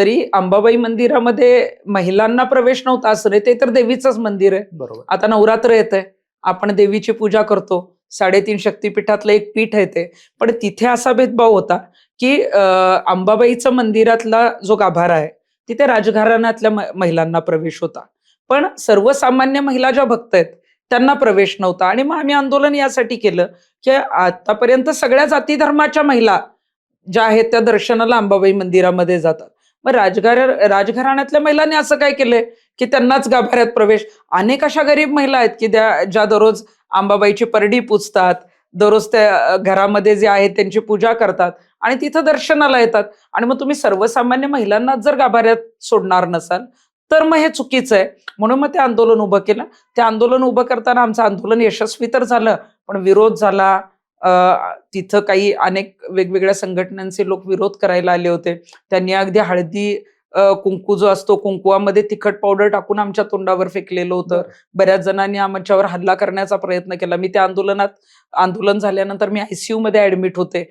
तरी अंबाबाई मंदिरामध्ये महिलांना प्रवेश नव्हता असं ते तर देवीचंच मंदिर आहे. बरोबर. आता नवरात्र येत आहे आपण देवीची पूजा करतो साडेतीन शक्तीपीठातलं एक पीठ आहे ते. पण तिथे असा भेदभाव होता की अंबाबाईचं मंदिरातला जो गाभारा आहे तिथे राजघराण्यातल्या महिलांना प्रवेश होता. पण सर्वसामान्य महिला ज्या भक्त आहेत त्यांना प्रवेश नव्हता. आणि मग आम्ही आंदोलन यासाठी केलं की आतापर्यंत सगळ्या जाती धर्माच्या महिला ज्या आहेत त्या दर्शनाला अंबाबाई मंदिरामध्ये जातात. मग राजघर राजघराण्यातल्या महिलांनी असं काय केलंय? की त्यांनाच गाभाऱ्यात प्रवेश. अनेक अशा गरीब महिला आहेत की त्या ज्या दररोज अंबाबाईची परडी पुजतात दररोज त्या घरामध्ये जे आहेत त्यांची पूजा करतात आणि तिथं दर्शनाला येतात. आणि मग तुम्ही सर्वसामान्य महिलांना जर गाभाऱ्यात सोडणार नसाल तर मग हे चुकीचं आहे. म्हणून मग ते आंदोलन उभं केलं. ते आंदोलन उभं करताना आमचं आंदोलन यशस्वी तर झालं पण विरोध झाला तिथं काही अनेक वेगवेगळ्या संघटनांचे लोक विरोध करायला आले होते. त्यांनी अगदी हळदी कुंकू जो असतो कुंकुवामध्ये तिखट पावडर टाकून आमच्या तोंडावर फेकलेलं होतं. बऱ्याच जणांनी आमच्यावर हल्ला करण्याचा प्रयत्न केला. मी त्या आंदोलनात आंदोलन झाल्यानंतर मी आयसीयू मध्ये ऍडमिट होते.